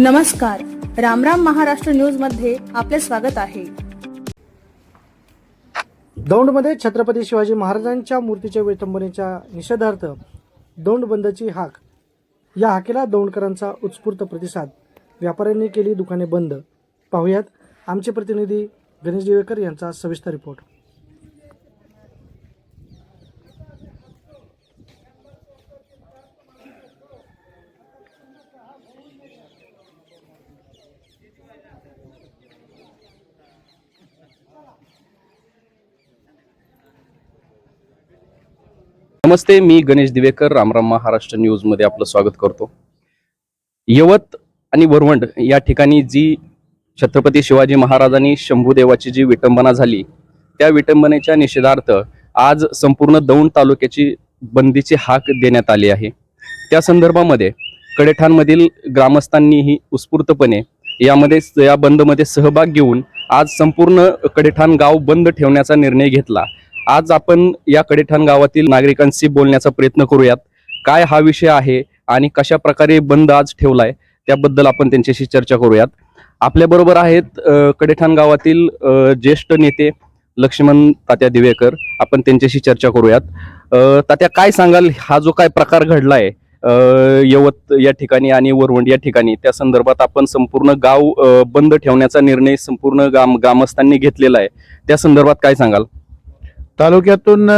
नमस्कार. रामराम महाराष्ट्र न्यूजमध्ये आपले स्वागत आहे. दौंडमध्ये छत्रपती शिवाजी महाराजांच्या मूर्तीच्या विटंबनेच्या निषेधार्थ दौंड बंदची हाक. या हाकेला दौंडकरांचा उत्स्फूर्त प्रतिसाद. व्यापाऱ्यांनी केली दुकाने बंद. पाहुयात आमचे प्रतिनिधी गणेश दिवेकर यांचा सविस्तर रिपोर्ट. नमस्ते मी गणेश दिवेकर रामराम महाराष्ट्र न्यूजमध्ये आपलं स्वागत करतो. यवत आणि वरवंड या ठिकाणी जी छत्रपती शिवाजी महाराजांनी शंभूदेवाची जी विटंबना झाली त्या विटंबनेच्या निषेधार्थ आज संपूर्ण दौंड तालुक्याची बंदीची हाक देण्यात आली आहे. त्या संदर्भामध्ये कडेठाणमधील ग्रामस्थांनीही उत्स्फूर्तपणे यामध्ये या बंदमध्ये सहभाग घेऊन आज संपूर्ण कडेठाण गाव बंद ठेवण्याचा निर्णय घेतला. आज आपण या कडेठाण गावातील नागरिकांशी बोलण्याचा प्रयत्न करूयात. काय हा विषय आहे आणि कशा प्रकारे बंद आज ठेवलाय त्याबद्दल आपण त्यांच्याशी चर्चा करूयात. आपल्या बरोबर आहेत कडेठाण गावातील ज्येष्ठ नेते लक्ष्मण तात्या दिवेकर. आपण त्यांच्याशी चर्चा करूयात. तात्या काय सांगाल? हा जो काय प्रकार घडलाय आहे यवत या ठिकाणी आणि वरवंड या ठिकाणी त्या संदर्भात आपण संपूर्ण गाव बंद ठेवण्याचा निर्णय संपूर्ण गाम ग्रामस्थांनी घेतलेला आहे. त्या संदर्भात काय सांगाल? तालुक्यातून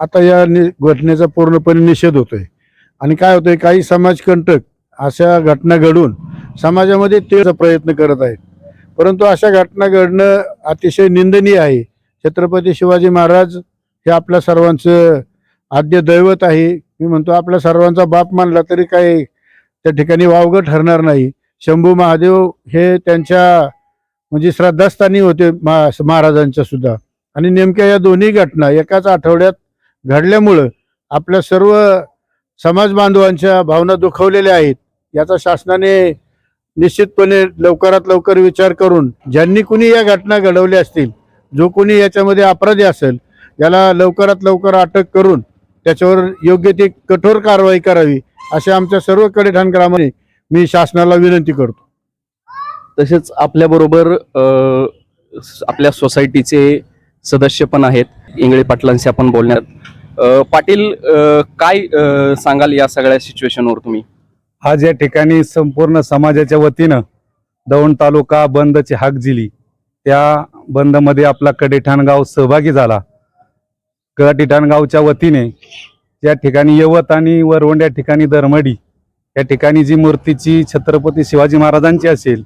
आता या नि- घटनेचा पूर्णपणे निषेध होतोय. आणि काय होतंय काही समाजकंटक अशा घटना घडून समाजामध्ये ते प्रयत्न करत आहेत. परंतु अशा घटना घडणं अतिशय निंदनीय आहे. छत्रपती शिवाजी महाराज हे आपल्या सर्वांचं आद्य दैवत आहे. मी म्हणतो आपल्या सर्वांचा बाप मानला तरी काही त्या ठिकाणी वावगं ठरणार नाही. शंभू महादेव हे त्यांच्या म्हणजे श्रद्धास्थानी होते महाराजांच्या सुद्धा. आणि नेमक्या या दोन्ही घटना एकाच आठवड्यात घडल्यामुळं आपल्या सर्व समाज बांधवांच्या भावना दुखवलेल्या आहेत. याचा शासनाने निश्चितपणे लवकरात लवकर विचार करून ज्यांनी कुणी या घटना घडवल्या असतील जो कोणी याच्यामध्ये अपराधी असेल याला लवकरात लवकर अटक करून त्याच्यावर योग्य ती कठोर कारवाई करावी अशा आमच्या सर्वकडे कडेठाण ग्रामाने मी शासनाला विनंती करतो. तसेच आपल्याबरोबर आपल्या सोसायटीचे सदस्य पण आहेत. इंगळे पाटलांशी आपण बोलण्यात. पाटील काय सांगाल या सगळ्या सिच्युएशनवर तुम्ही? आज या ठिकाणी संपूर्ण समाजाच्या वतीनं दौंड तालुका बंदची हाक दिली त्या बंदमध्ये आपला कडेठाणगाव सहभागी झाला. कडेठाणगावच्या वतीने या ठिकाणी यवत आणि वरवंड या ठिकाणी दरमडी या ठिकाणी जी मूर्तीची छत्रपती शिवाजी महाराजांची असेल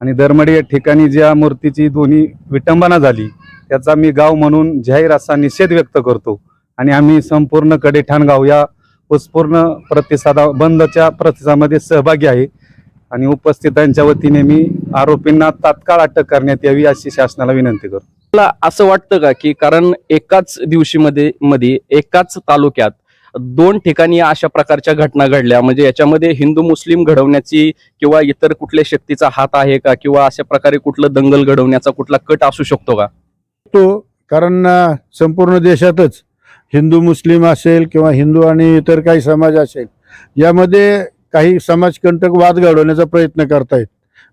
आणि दरमडी या ठिकाणी ज्या मूर्तीची दोन्ही विटंबना झाली त्याचा मी गाव म्हणून जाहीर असा निषेध व्यक्त करतो. आणि आम्ही संपूर्ण कडेठाण गाव या उत्स्फूर्ण प्रतिसादा बंदच्या प्रतिसादामध्ये सहभागी आहे. आणि उपस्थितांच्या वतीने मी आरोपींना तात्काळ अटक करण्यात यावी अशी शासनाला विनंती करतो. मला असं वाटतं का की कारण एकाच दिवशी मध्ये मध्ये एकाच तालुक्यात दोन ठिकाणी अशा प्रकारच्या घटना घडल्या. म्हणजे याच्यामध्ये हिंदू मुस्लिम घडवण्याची किंवा इतर कुठल्या शक्तीचा हात आहे का? किंवा अशा प्रकारे कुठलं दंगल घडवण्याचा कुठला कट असू शकतो का? तो कारण संपूर्ण देशातच हिंदू मुस्लिम असेल किंवा हिंदू आणि इतर काही समाज असेल यामध्ये काही समाजकंटक वाद घडवण्याचा प्रयत्न करतायत.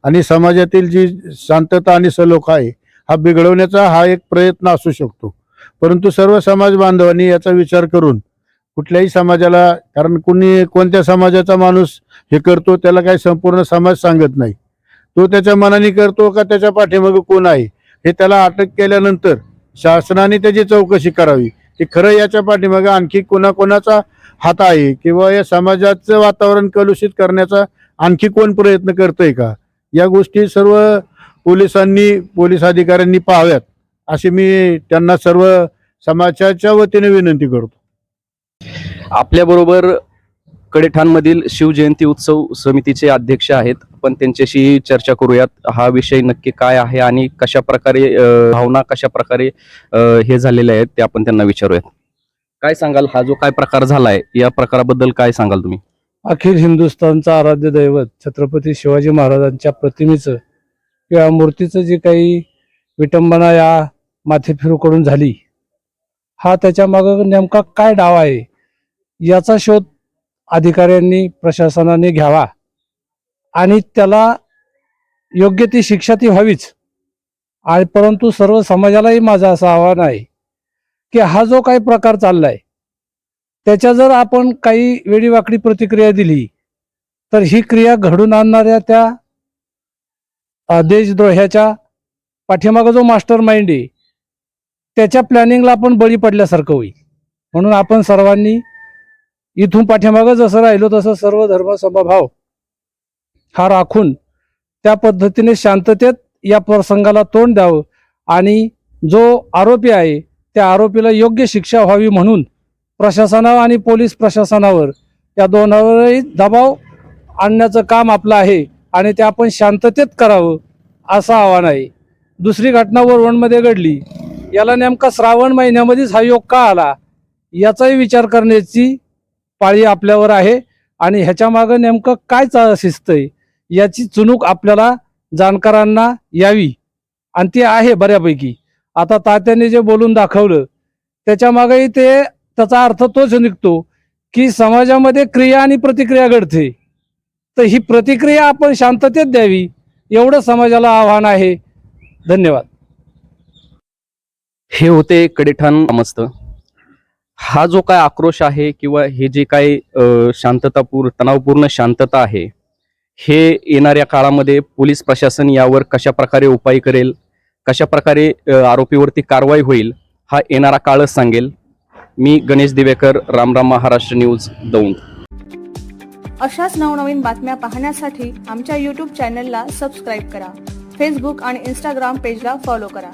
आणि समाजातील जी शांतता आणि सलोखा आहे हा बिघडवण्याचा हा एक प्रयत्न असू शकतो. परंतु सर्व समाज बांधवांनी याचा विचार करून कुठल्याही समाजाला कारण कुणी कोणत्या समाजाचा माणूस हे करतो त्याला काही संपूर्ण समाज सांगत नाही. तो त्याच्या मनाने करतो का त्याच्या पाठीमागे कोण आहे? हे त्याला अटक केल्यानंतर शासनाने त्याची चौकशी करावी. की खरं याच्या पाठीमागे आणखी कोणाकोणाचा हात आहे किंवा या समाजाचं वातावरण कलुषित करण्याचा आणखी कोण प्रयत्न करतोय का? या गोष्टी सर्व पोलिसांनी पोलीस अधिकाऱ्यांनी पाहाव्यात. अशी मी त्यांना सर्व समाजाच्या वतीने विनंती करतो. आपल्याबरोबर कडेठाणमधील शिवजयंती उत्सव समितीचे अध्यक्ष आहेत. आपण त्यांच्याशी चर्चा करूयात. हा विषय नक्की काय आहे आणि कशा प्रकारे भावना कशा प्रकारे हे झालेले आहेत ते आपण त्यांना विचारूयात. काय सांगाल? हा जो काय प्रकार झालाय या प्रकाराबद्दल काय सांगाल तुम्ही? अखिल हिंदुस्थानचा आराध्य दैवत छत्रपती शिवाजी महाराजांच्या प्रतिमेचं किंवा मूर्तीचं जे काही विटंबना या माथेफिरूकडून झाली हा त्याच्या मागं नेमका काय डाव आहे? याचा शोध अधिकाऱ्यांनी प्रशासनाने घ्यावा. आणि त्याला योग्य ती शिक्षा ती व्हावीच. आणि परंतु सर्व समाजालाही माझं असं आव्हान आहे की हा जो काही प्रकार चाललाय त्याच्या जर आपण काही वेडीवाकडी प्रतिक्रिया दिली तर ही क्रिया घडून आणणाऱ्या त्या देशद्रोह्याच्या पाठीमागं जो मास्टर माइंड आहे त्याच्या प्लॅनिंगला आपण बळी पडल्यासारखं होईल. म्हणून आपण सर्वांनी इथून पाठीमागं जसं राहिलो तसं सर्व धर्म समभाव हा राखून त्या पद्धतीने शांततेत या प्रसंगाला तोंड द्यावं. आणि जो आरोपी आहे त्या आरोपीला योग्य शिक्षा व्हावी म्हणून प्रशासनावर आणि पोलीस प्रशासनावर या दोनावरही दबाव आणण्याचं काम आपलं आहे आणि ते आपण शांततेत करावं असं आव्हान आहे. दुसरी घटना वरवणमध्ये घडली. याला नेमका श्रावण महिन्यामध्येच हा योग का आला? याचाही विचार करण्याची पाळी आपल्यावर आहे आणि ह्याच्या मागं नेमकं काय चा शिस्त आहे याची चुणूक आपल्याला जाणकारांना यावी. आणि ती आहे बऱ्यापैकी. आता तात्याने जे बोलून दाखवलं त्याच्या मागेही ते त्याचा अर्थ तोच निघतो की समाजामध्ये क्रिया आणि प्रतिक्रिया घडते. तर ही प्रतिक्रिया आपण शांततेत द्यावी एवढं समाजाला आव्हान आहे. धन्यवाद. हे होते कडेठाण मस्त हा जो काय आक्रोश आहे किंवा हे जे काय शांततापूर्ण शांततापूर तणावपूर्ण शांतता आहे हे येणाऱ्या काळामध्ये पोलीस प्रशासन यावर कशा प्रकारे उपाय करेल कशा प्रकारे आरोपीवरती कारवाई होईल हा येणारा काळच सांगेल. मी गणेश दिवेकर रामराम महाराष्ट्र न्यूज दौंड. अशाच नवनवीन बातम्या पाहण्यासाठी आमच्या यूट्यूब चॅनलला सबस्क्राईब करा. फेसबुक आणि इंस्टाग्राम पेजला फॉलो करा.